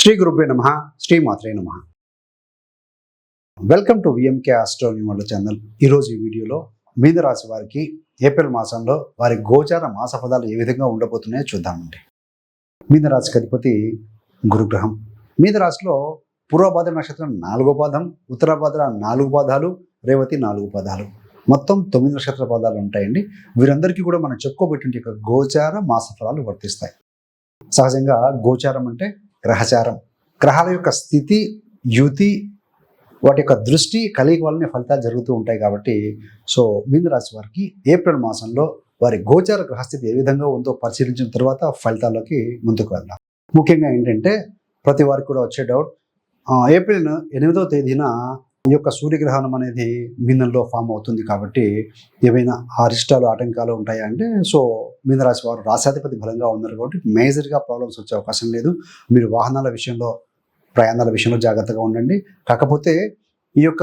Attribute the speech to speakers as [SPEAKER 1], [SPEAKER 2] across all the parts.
[SPEAKER 1] శ్రీ గురుభ్య నమ శ్రీ మాత్రే నమ. Welcome to VMK astronomical channel ఈరోజు ఈ వీడియోలో మీనరాశి వారికి ఏప్రిల్ మాసంలో వారి గోచార మాస పదాలు ఏ విధంగా ఉండబోతున్నాయో చూద్దామండి. మీనరాశికి అధిపతి గురుగ్రహం. మీనరాశిలో పూర్వభాద్ర నక్షత్రం నాలుగో పాదం ఉత్తరాభాద్ర నాలుగు పాదాలు రేవతి నాలుగు పాదాలు. మొత్తం తొమ్మిది నక్షత్ర పాదాలు ఉంటాయండి. వీరందరికీ కూడా మనం చెప్పుకోబెట్టిన గోచార మాస ఫలాలు వర్తిస్తాయి. సహజంగా గోచారం అంటే గ్రహచారం. గ్రహాల యొక్క స్థితి యుతి వాటి యొక్క దృష్టి కలిగి వల్లనే ఫలితాలు జరుగుతూ ఉంటాయి కాబట్టి సో మీనరాశి వారికి ఏప్రిల్ మాసంలో వారి గోచార గ్రహస్థితి ఏ విధంగా ఉందో పరిశీలించిన తర్వాత ఫలితాల్లోకి ముందుకు వెళ్దాం. ముఖ్యంగా ఏంటంటే ప్రతి వారికి కూడా వచ్చే డౌట్ ఏప్రిల్ ఎనిమిదవ తేదీన ఈ యొక్క సూర్యగ్రహణం అనేది మీనంలో ఫామ్ అవుతుంది కాబట్టి ఏవైనా అరిష్టాలు ఆటంకాలు ఉంటాయా అంటే సో మీనరాశి వారు రాశాధిపతి బలంగా ఉన్నారు కాబట్టి మేజర్గా ప్రాబ్లమ్స్ వచ్చే అవకాశం లేదు. మీరు వాహనాల విషయంలో ప్రయాణాల విషయంలో జాగ్రత్తగా ఉండండి. కాకపోతే ఈ యొక్క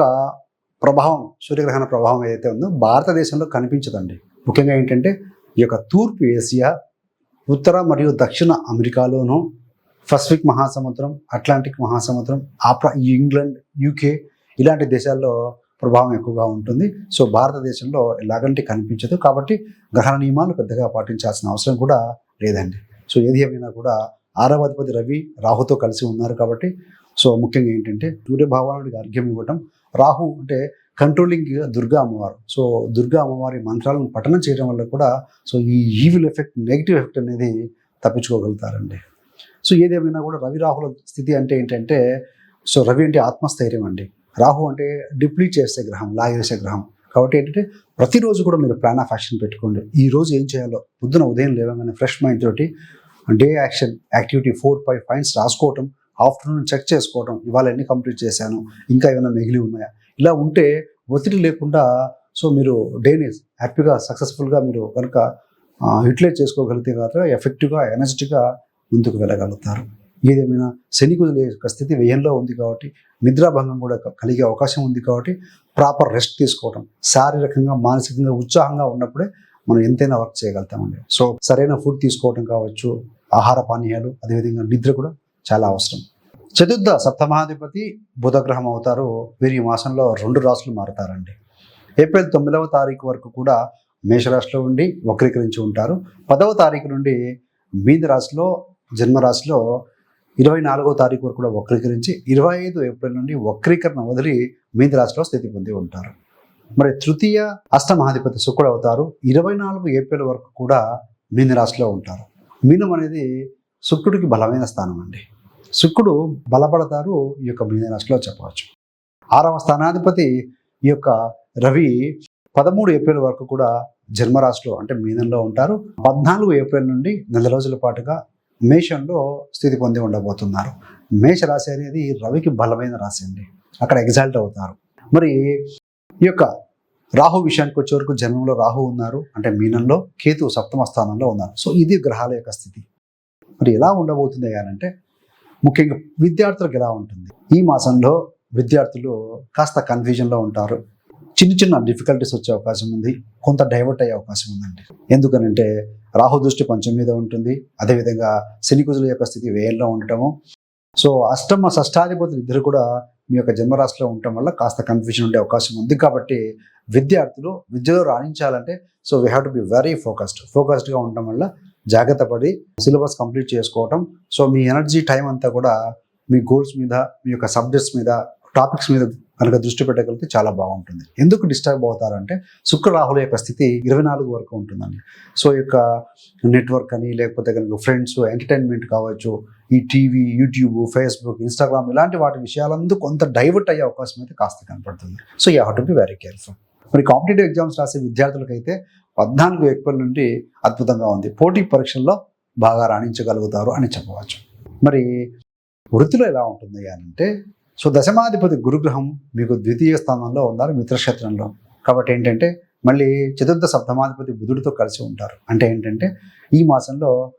[SPEAKER 1] ప్రభావం సూర్యగ్రహణ ప్రభావం ఏదైతే ఉందో భారతదేశంలో కనిపించదండి. ముఖ్యంగా ఏంటంటే ఈ యొక్క తూర్పు ఏసియా ఉత్తర మరియు దక్షిణ అమెరికాలోనూ పసిఫిక్ మహాసముద్రం అట్లాంటిక్ మహాసముద్రం ఆప్రా ఇంగ్లాండ్ యూకే ఇలాంటి దేశాల్లో ప్రభావం ఎక్కువగా ఉంటుంది. సో భారతదేశంలో ఇలాగంటి కనిపించదు. కాబట్టి గ్రహణ నియమాలు పెద్దగా పాటించాల్సిన అవసరం కూడా లేదండి. సో ఏది ఏమైనా కూడా ఆరవ అధిపతి రవి రాహుతో కలిసి ఉన్నారు కాబట్టి సో ముఖ్యంగా ఏంటంటే సూర్యభావానికి అర్ఘ్యం ఇవ్వటం రాహు అంటే కంట్రోలింగ్ దుర్గా అమ్మవారు. సో దుర్గా అమ్మవారి మంత్రాలను పఠనం చేయడం వల్ల కూడా సో ఈ ఈవిల్ ఎఫెక్ట్ నెగిటివ్ ఎఫెక్ట్ అనేది తప్పించుకోగలుగుతారండి. సో ఏదేమైనా కూడా రవి రాహుల స్థితి అంటే ఏంటంటే సో రవి అంటే ఆత్మస్థైర్యం అండి. రాహు అంటే డిప్లీట్ చేసే గ్రహం లాగేసే గ్రహం. కాబట్టి ఏంటంటే ప్రతిరోజు కూడా మీరు ప్లాన్ ఆఫ్ యాక్షన్ పెట్టుకోండి. ఈ రోజు ఏం చేయాలో? పొద్దున ఉదయం లేవగానే ఫ్రెష్ మైండ్ తోటి day action activity four five points రాసుకోవటం afternoon check చేసుకోవటం ఇవాళ ఎన్ని కంప్లీట్ చేశాను ఇంకా ఏమైనా మిగిలి ఉన్నాయా? ఇలా ఉంటే ఒత్తిడి లేకుండా సో మీరు డేని హ్యాపీగా సక్సెస్ఫుల్గా మీరు కనుక యూటిలైజ్ చేసుకోగలిగితే కనుక ఎఫెక్టివ్గా ఎనర్జెటిక్గా ముందుకు వెళ్ళగలుగుతారు. ఏదేమైనా శని యొక్క స్థితి వ్యయంలో ఉంది కాబట్టి నిద్రాభంగం కూడా కలిగే అవకాశం ఉంది కాబట్టి ప్రాపర్ రెస్ట్ తీసుకోవడం శారీరకంగా మానసికంగా ఉత్సాహంగా ఉన్నప్పుడే మనం ఎంతైనా వర్క్ చేయగలుగుతామండి. సో సరైన ఫుడ్ తీసుకోవడం కావచ్చు ఆహార పానీయాలు అదేవిధంగా నిద్ర కూడా చాలా అవసరం. చతుర్థ సప్తమాధిపతి బుధగ్రహం అవుతారు. వీరి ఈ మాసంలో రెండు రాసులు మారుతారండి. ఏప్రిల్ తొమ్మిదవ తారీఖు వరకు కూడా మేషరాశిలో ఉండి వక్రీకరించి ఉంటారు. పదవ తారీఖు నుండి మీన రాశిలో జన్మరాశిలో ఇరవై నాలుగో తారీఖు వరకు కూడా వక్రీకరించి ఇరవై ఐదు ఏప్రిల్ నుండి వక్రీకరణ వదిలి మీద రాశిలో స్థితి పొంది ఉంటారు. మరి తృతీయ అష్టమహాధిపతి శుక్రుడు అవుతారు. ఇరవై నాలుగు ఏప్రిల్ వరకు కూడా మీన రాశిలో ఉంటారు. మీనం అనేది శుక్రుడికి బలమైన స్థానం అండి. శుక్రుడు బలపడతారు ఈ యొక్క మీన రాశిలో చెప్పవచ్చు. ఆరవ స్థానాధిపతి ఈ యొక్క రవి పదమూడు ఏప్రిల్ వరకు కూడా జన్మరాశిలో అంటే మీనంలో ఉంటారు. పద్నాలుగు ఏప్రిల్ నుండి నెల రోజుల పాటుగా మేషంలో స్థితి పొంది ఉండబోతున్నారు. మేష రాశి అనేది రవికి బలమైన రాశి అండి. అక్కడ ఎగ్జాల్ట్ అవుతారు. మరి ఈ యొక్క రాహు విషయానికి వచ్చే వరకు జన్మంలో రాహు ఉన్నారు. అంటే మీనంలో కేతు సప్తమ స్థానంలో ఉన్నారు. సో ఇది గ్రహాల యొక్క స్థితి. మరి ఎలా ఉండబోతుంది అంటే ముఖ్యంగా విద్యార్థులకు ఎలా ఉంటుంది? ఈ మాసంలో విద్యార్థులు కాస్త కన్ఫ్యూజన్లో ఉంటారు. చిన్న చిన్న డిఫికల్టీస్ వచ్చే అవకాశం ఉంది. కొంత డైవర్ట్ అయ్యే అవకాశం ఉందండి. ఎందుకనంటే రాహు దృష్టి పంచం మీద ఉంటుంది. అదేవిధంగా శనికుజుల యొక్క స్థితి వేయంలో ఉండటము. సో అష్టమ షష్టాధిపతులు ఇద్దరు కూడా మీ యొక్క జన్మరాశిలో ఉండటం వల్ల కాస్త కన్ఫ్యూజన్ ఉండే అవకాశం ఉంది. కాబట్టి విద్యార్థులు విద్యలో రాణించాలంటే so we have to be very focused ఫోకస్డ్గా ఉండటం వల్ల జాగ్రత్త పడి సిలబస్ కంప్లీట్ చేసుకోవటం. సో మీ ఎనర్జీ టైం అంతా కూడా మీ గోల్స్ మీద మీ యొక్క సబ్జెక్ట్స్ మీద టాపిక్స్ మీద కనుక దృష్టి పెట్టగలిగితే చాలా బాగుంటుంది. ఎందుకు డిస్టర్బ్ అవుతారంటే శుక్ర రాహుల యొక్క స్థితి ఇరవై నాలుగు వరకు ఉంటుందండి. సో యొక్క నెట్వర్క్ అని లేకపోతే కనుక ఫ్రెండ్స్ ఎంటర్టైన్మెంట్ కావచ్చు ఈ టీవీ యూట్యూబ్ ఫేస్బుక్ ఇన్స్టాగ్రామ్ ఇలాంటి వాటి విషయాలందు కొంత డైవర్ట్ అయ్యే అవకాశం అయితే కాస్త కనపడుతుంది. So you have to be very careful. మరి కాంపిటేటివ్ ఎగ్జామ్స్ రాసే విద్యార్థులకైతే పద్నాలుగు ఏప్రిల్ నుండి అద్భుతంగా ఉంది. పోటీ పరీక్షల్లో బాగా రాణించగలుగుతారు అని చెప్పవచ్చు. మరి వృత్తిలో ఎలా ఉంటుంది అని అంటే సో దశమాధిపతి గురుగ్రహం మీకు ద్వితీయ స్థానంలో ఉన్నారు మిత్రక్షేత్రంలో. కాబట్టి ఏంటంటే మళ్ళీ చతుర్థ సప్తమాధిపతి బుధుడితో కలిసి ఉంటారు. అంటే ఏంటంటే ఈ మాసంలో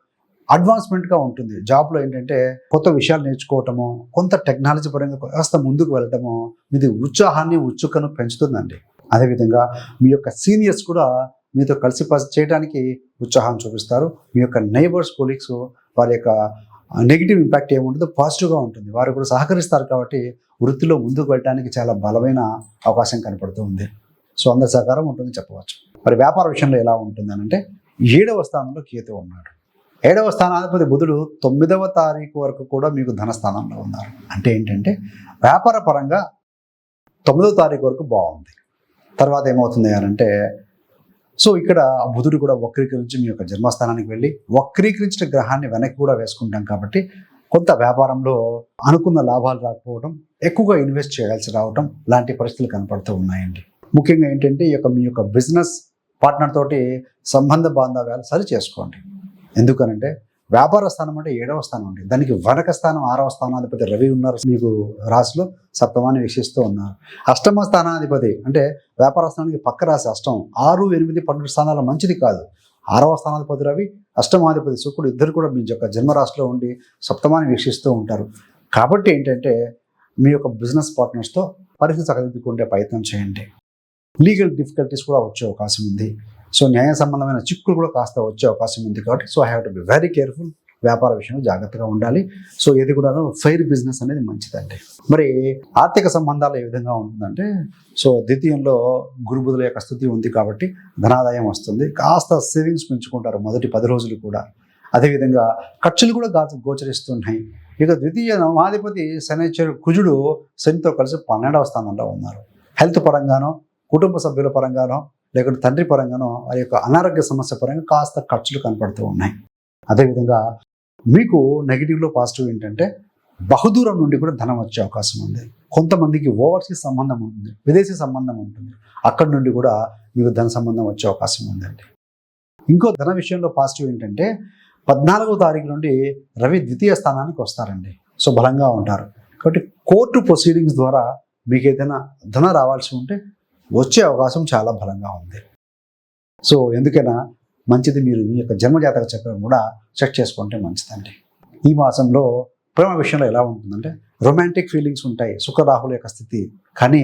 [SPEAKER 1] అడ్వాన్స్మెంట్గా ఉంటుంది. జాబ్లో ఏంటంటే కొత్త విషయాలు నేర్చుకోవటము కొంత టెక్నాలజీ పరంగా కాస్త ముందుకు వెళ్ళటము మీది ఉత్సాహాన్ని ఉత్సుకను పెంచుతుందండి. అదేవిధంగా మీ యొక్క సీనియర్స్ కూడా మీతో కలిసి ప- చేయడానికి ఉత్సాహం చూపిస్తారు. మీ యొక్క నైబర్స్ కొలీగ్స్ వారి యొక్క నెగిటివ్ ఇంపాక్ట్ ఏముంటుందో పాజిటివ్గా ఉంటుంది. వారు కూడా సహకరిస్తారు కాబట్టి వృత్తిలో ముందుకు వెళ్ళడానికి చాలా బలమైన అవకాశం కనపడుతూ ఉంది. సో అందరి సహకారం ఉంటుంది చెప్పవచ్చు. మరి వ్యాపార విషయంలో ఎలా ఉంటుంది అని అంటే ఏడవ స్థానంలో కేతు ఉన్నాడు. ఏడవ స్థానాధిపతి బుధుడు తొమ్మిదవ తారీఖు వరకు కూడా మీకు ధనస్థానంలో ఉన్నారు. అంటే ఏంటంటే వ్యాపార పరంగా తొమ్మిదవ తారీఖు వరకు బాగుంది. తర్వాత ఏమవుతుంది అని అంటే సో ఇక్కడ బుధుడు కూడా వక్రీకరించి మీ యొక్క జన్మస్థానానికి వెళ్ళి వక్రీకరించిన గ్రహాన్ని వెనక్కి కూడా వేసుకుంటాం కాబట్టి కొంత వ్యాపారంలో అనుకున్న లాభాలు రాకపోవడం ఎక్కువగా ఇన్వెస్ట్ చేయాల్సి రావడం లాంటి పరిస్థితులు కనపడుతూ ఉన్నాయండి. ముఖ్యంగా ఏంటంటే ఈ యొక్క మీ యొక్క బిజినెస్ పార్ట్నర్ తోటి సంబంధ బాంధవ్యాలు సరి చేసుకోండి. ఎందుకనంటే వ్యాపార స్థానం అంటే ఏడవ స్థానం అండి. దానికి వనక స్థానం ఆరవ స్థానాధిపతి రవి ఉన్నారు మీకు రాశిలో. సప్తమాన్ని వీక్షిస్తూ ఉన్నారు. అష్టమ స్థానాధిపతి అంటే వ్యాపార స్థానానికి పక్క రాశి అష్టం. ఆరు ఎనిమిది పన్నెండు స్థానాలు మంచిది కాదు. ఆరవ స్థానాధిపతి రవి అష్టమాధిపతి శుక్రుడు ఇద్దరు కూడా మీ యొక్క జన్మరాశిలో ఉండి సప్తమాన్ని వీక్షిస్తూ ఉంటారు. కాబట్టి ఏంటంటే మీ యొక్క బిజినెస్ పార్ట్నర్స్తో పరిస్థితి చక్కదిద్దుకుంటే ప్రయత్నం చేయండి. లీగల్ డిఫికల్టీస్ కూడా వచ్చే అవకాశం ఉంది. సో న్యాయ సంబంధమైన చిక్కులు కూడా కాస్త వచ్చే అవకాశం ఉంది కాబట్టి so I have to be very careful వ్యాపార విషయంలో జాగ్రత్తగా ఉండాలి. సో ఇది కూడా ఫెయిర్ బిజినెస్ అనేది మంచిదండి. మరి ఆర్థిక సంబంధాలు ఏ విధంగా ఉంటుందంటే సో ద్వితీయంలో గురుబుధుల యొక్క స్థితి ఉంది కాబట్టి ధనాదాయం వస్తుంది. కాస్త సేవింగ్స్ పెంచుకుంటారు మొదటి పది రోజులు కూడా. అదేవిధంగా ఖర్చులు కూడా గా గోచరిస్తున్నాయి. ఇక ద్వితీయ నవాధిపతి శనిచరు కుజుడు శనితో కలిసి పన్నెండవ స్థానంలో ఉన్నారు. హెల్త్ పరంగానో కుటుంబ సభ్యుల పరంగానో లేకుంటే తండ్రి పరంగానో వారి యొక్క అనారోగ్య సమస్య పరంగా కాస్త ఖర్చులు కనపడుతూ ఉన్నాయి. అదేవిధంగా మీకు నెగిటివ్లో పాజిటివ్ ఏంటంటే బహుదూరం నుండి కూడా ధనం వచ్చే అవకాశం ఉంది. కొంతమందికి ఓవర్సీస్ సంబంధం ఉంటుంది విదేశీ సంబంధం ఉంటుంది. అక్కడి నుండి కూడా మీకు ధన సంబంధం వచ్చే అవకాశం ఉందండి. ఇంకో ధన విషయంలో పాజిటివ్ ఏంటంటే పద్నాలుగో తారీఖు నుండి రవి ద్వితీయ స్థానానికి వస్తారండి. సో బలంగా ఉంటారు. కాబట్టి కోర్టు ప్రొసీడింగ్స్ ద్వారా మీకు ఏదైనా ధన రావాల్సి ఉంటే వచ్చే అవకాశం చాలా బలంగా ఉంది. సో ఎందుకైనా మంచిది మీరు మీ యొక్క జన్మజాతక చక్రం కూడా చెక్ చేసుకుంటే మంచిదండి. ఈ మాసంలో ప్రేమ విషయంలో ఎలా ఉంటుందంటే రొమాంటిక్ ఫీలింగ్స్ ఉంటాయి. సుఖరాహుల యొక్క స్థితి. కానీ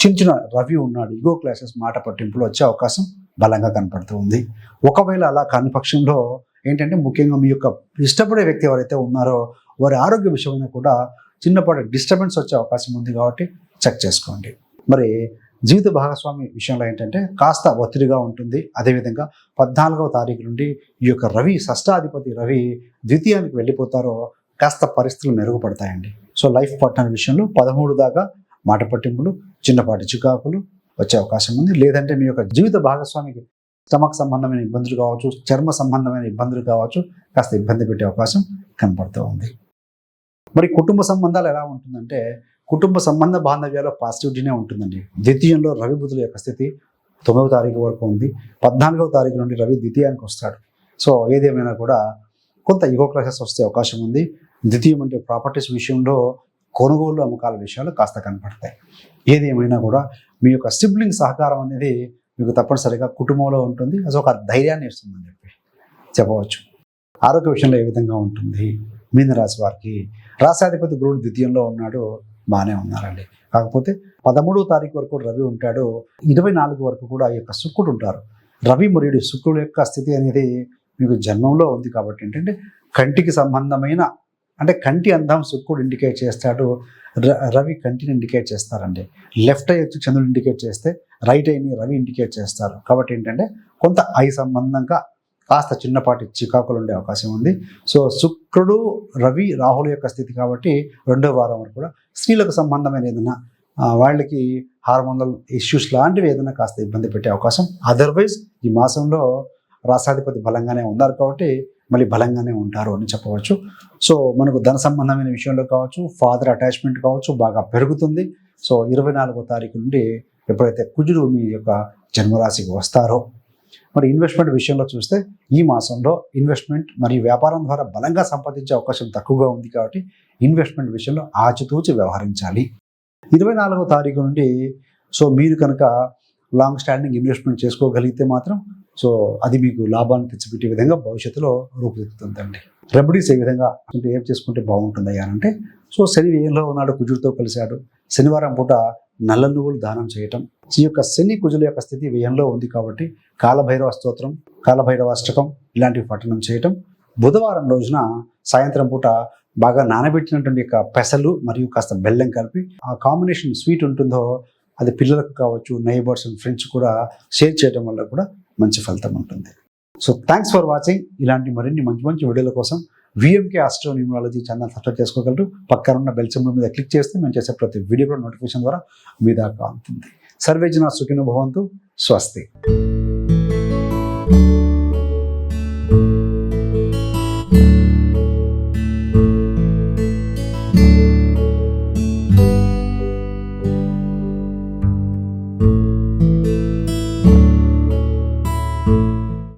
[SPEAKER 1] చిన్న చిన్న రవి ఉన్నాడు ఈగో క్లాసెస్ మాట పట్టింపులు వచ్చే అవకాశం బలంగా కనపడుతూ ఉంది. ఒకవేళ అలా కాని పక్షంలో ఏంటంటే ముఖ్యంగా మీ యొక్క ఇష్టపడే వ్యక్తి ఎవరైతే ఉన్నారో వారి ఆరోగ్య విషయమైనా కూడా చిన్నపాటి డిస్టర్బెన్స్ వచ్చే అవకాశం ఉంది కాబట్టి చెక్ చేసుకోండి. మరి జీవిత భాగస్వామి విషయంలో ఏంటంటే కాస్త ఒత్తిడిగా ఉంటుంది. అదేవిధంగా పద్నాలుగవ తారీఖు నుండి ఈ యొక్క రవి షష్టాధిపతి రవి ద్వితీయానికి వెళ్ళిపోతారో కాస్త పరిస్థితులు మెరుగుపడతాయండి. సో లైఫ్ పార్ట్నర్ విషయంలో పదమూడు దాకా మాట పట్టింపులు చిన్నపాటి చికాకులు వచ్చే అవకాశం ఉంది. లేదంటే మీ యొక్క జీవిత భాగస్వామికి స్టమక్ సంబంధమైన ఇబ్బందులు కావచ్చు చర్మ సంబంధమైన ఇబ్బందులు కావచ్చు కాస్త ఇబ్బంది పెట్టే అవకాశం కనపడుతూ ఉంది. మరి కుటుంబ సంబంధాలు ఎలా ఉంటుందంటే కుటుంబ సంబంధ బాంధవ్యాల్లో పాజిటివిటీనే ఉంటుందండి. ద్వితీయంలో రవి బుధుల యొక్క స్థితి తొమ్మిదవ తారీఖు వరకు ఉంది. పద్నాలుగవ తారీఖు నుండి రవి ద్వితీయానికి వస్తాడు. సో ఏదేమైనా కూడా కొంత ఈగో క్లాసెస్ వస్తే అవకాశం ఉంది. ద్వితీయం అంటే ప్రాపర్టీస్ విషయంలో కొనుగోలు అమ్మకాల విషయాలు కాస్త కనపడతాయి. ఏది ఏమైనా కూడా మీ యొక్క సిబ్లింగ్ సహకారం అనేది మీకు తప్పనిసరిగా కుటుంబంలో ఉంటుంది. అది ఒక ధైర్యాన్ని ఇస్తుందని చెప్పి చెప్పవచ్చు. ఆరోగ్య విషయంలో ఏ విధంగా ఉంటుంది? మీన రాశి వారికి రాశాధిపతి గురుడు ద్వితీయంలో ఉన్నాడు. బాగానే ఉన్నారండి. కాకపోతే పదమూడవ తారీఖు వరకు రవి ఉంటాడు. ఇరవై నాలుగు వరకు కూడా ఈ యొక్క శుక్రుడు ఉంటారు. రవి మరియు శుక్రుడు యొక్క స్థితి అనేది మీకు జన్మంలో ఉంది కాబట్టి ఏంటంటే కంటికి సంబంధమైన అంటే కంటి అందం శుక్రుడు ఇండికేట్ చేస్తాడు. ర- రవి కంటిని ఇండికేట్ చేస్తారండి. లెఫ్ట్ ఐ వచ్చి చంద్రుడు ఇండికేట్ చేస్తే రైట్ ఐని రవి ఇండికేట్ చేస్తారు. కాబట్టి ఏంటంటే కొంత ఐ సంబంధంగా కాస్త చిన్నపాటి చికాకులు ఉండే అవకాశం ఉంది. సో శుక్రుడు రవి రాహుల యొక్క స్థితి కాబట్టి రెండో వారం వరకు కూడా స్త్రీలకు సంబంధమైన ఏదైనా వాళ్ళకి హార్మోనల్ ఇష్యూస్ లాంటివి ఏదైనా కాస్త ఇబ్బంది పెట్టే అవకాశం. అదర్వైజ్ ఈ మాసంలో రాసాధిపతి బలంగానే ఉన్నారు కాబట్టి మళ్ళీ బలంగానే ఉంటారు అని చెప్పవచ్చు. సో మనకు ధన సంబంధమైన విషయంలో కావచ్చు ఫాదర్ అటాచ్మెంట్ కావచ్చు బాగా పెరుగుతుంది. సో ఇరవై నాలుగో తారీఖు నుండి ఎప్పుడైతే కుజుడు మీ యొక్క జన్మరాశికి వస్తారో మరి ఇన్వెస్ట్మెంట్ విషయంలో చూస్తే ఈ మాసంలో ఇన్వెస్ట్మెంట్ మరియు వ్యాపారం ద్వారా బలంగా సంపాదించే అవకాశం తక్కువగా ఉంది కాబట్టి ఇన్వెస్ట్మెంట్ విషయంలో ఆచితూచి వ్యవహరించాలి. ఇరవై నాలుగో తారీఖు నుండి సో మీరు కనుక లాంగ్ స్టాండింగ్ ఇన్వెస్ట్మెంట్ చేసుకోగలిగితే మాత్రం సో అది మీకు లాభాన్ని తెచ్చిపెట్టే విధంగా భవిష్యత్తులో రూపుదిద్దుతుందండి. రెమెడీస్ ఏ విధంగా అంటే ఏం చేసుకుంటే బాగుంటుంది అంటే సో శని వ్యయంలో ఉన్నాడు కుజుడితో కలిశాడు శనివారం పూట నల్ల నువ్వులు దానం చేయటం. ఈ యొక్క శని కుజుల యొక్క స్థితి వ్యయంలో ఉంది కాబట్టి కాలభైరవ స్తోత్రం కాలభైరవ అష్టకం ఇలాంటివి పఠనం చేయటం. బుధవారం రోజున సాయంత్రం పూట బాగా నానబెట్టినటువంటి యొక్క పెసలు మరియు కాస్త బెల్లం కలిపి ఆ కాంబినేషన్ స్వీట్ ఉంటుందో అది పిల్లలకు కావచ్చు నైబర్స్ అండ్ ఫ్రెండ్స్ కూడా షేర్ చేయడం వల్ల కూడా మంచి ఫలితం ఉంటుంది. So thanks for watching. ఇలాంటి మరిన్ని మంచి మంచి వీడియోల కోసం VMK astro numerology channel subscribe చేసుకోగలరు. పక్కన ఉన్న బెల్ సింబల్ మీద క్లిక్ చేస్తే మేము చేసే ప్రతి వీడియో కూడా నోటిఫికేషన్ ద్వారా మీ దాకా అందుతుంది సర్వేజన సుఖినో భవంతు. స్వస్తి.